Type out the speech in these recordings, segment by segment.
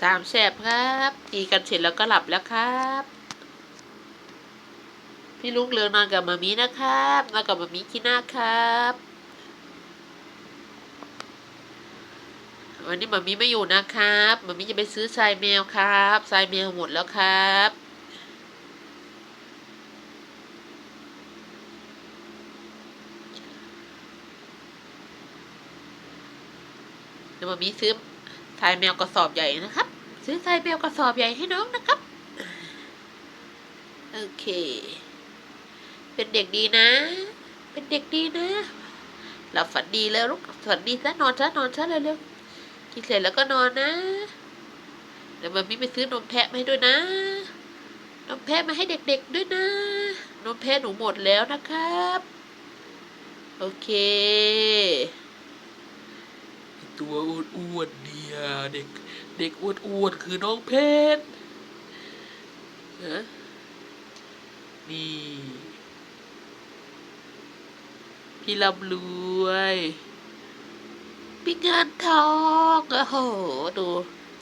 สามแสบครับตีกันเสร็จแล้วก็หลับแล้วครับ พี่ลูกเรือนอนกับมามีนะครับนอนกับมามีที่หน้าครับ วันนี้มามีไม่อยู่นะครับมามีจะไปซื้อทรายแมวครับทรายแมวหมดแล้วครับเดี๋ยวมามีซื้อ รายแมวกระสอบใหญ่นะครับ ซื้อทรายแมวกระสอบใหญ่ให้น้องนะครับ โอเค เป็นเด็กดีนะ เป็นเด็กดีนะหลับฝันดีแล้วลูกฝันดีซะนอนซะนอนซะเร็วๆกินเสร็จแล้วก็นอนนะเดี๋ยวมามีไปซื้อนมแพะมาให้ด้วยนะ นมแพะมาให้เด็กๆด้วยนะ นมแพะหนูหมดแล้วนะครับ โอเค ตัวอ้วนๆเนี่ยเด็กเด็กอ้วนๆคือน้องเพชรฮะนี่พี่ลำรวยพี่เงินทองโอ้โหดู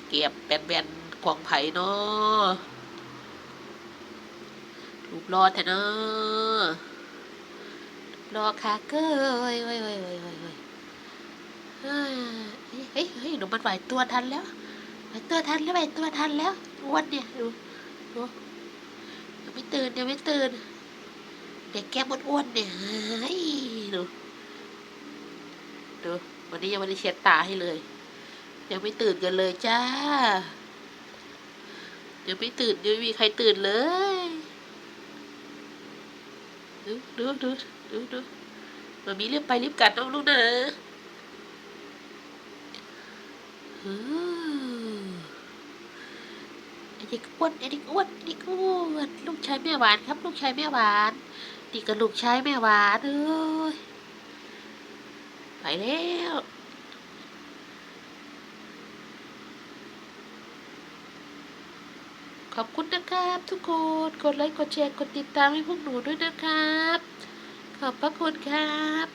เก็บแบนๆควงไผ่เนาะรูปรอดแท้เนาะรอคาเกอร์เว้ยเว้ยเว้ยเว้ยเว้ยเว้ยเฮ้ย ดูมันไหวตัวทันแล้วไหวตัวทันแล้วไหวตัวทันแล้วอ้วนเนี่ยดูดูยังไม่ตื่นยังไม่ตื่นเด็กแก้มอ้วนเนี่ยเฮ้ยดูดูวันนี้ยังไม่ได้เช็ดตาให้เลย ยังไม่ตื่นกันเลยจ้ายังไม่ตื่นยังไม่มีใครตื่นเลยดูดูดูดูดูมามีเรีบไปรีบกัดน้องลูกนะ ไอ้เด็กอ้วนไอ้เด็กอ้วนไอเด็กอ้วนลูกชายแม่หวานครับ ลูกชายแม่หวานดีกับลูกชายแม่หวานเอ้ยไปแล้วขอบคุณนะครับทุกคน กดไลค์ กดแชร์ กดติดตามให้พวกหนูด้วยนะครับ ขอบพระคุณครับ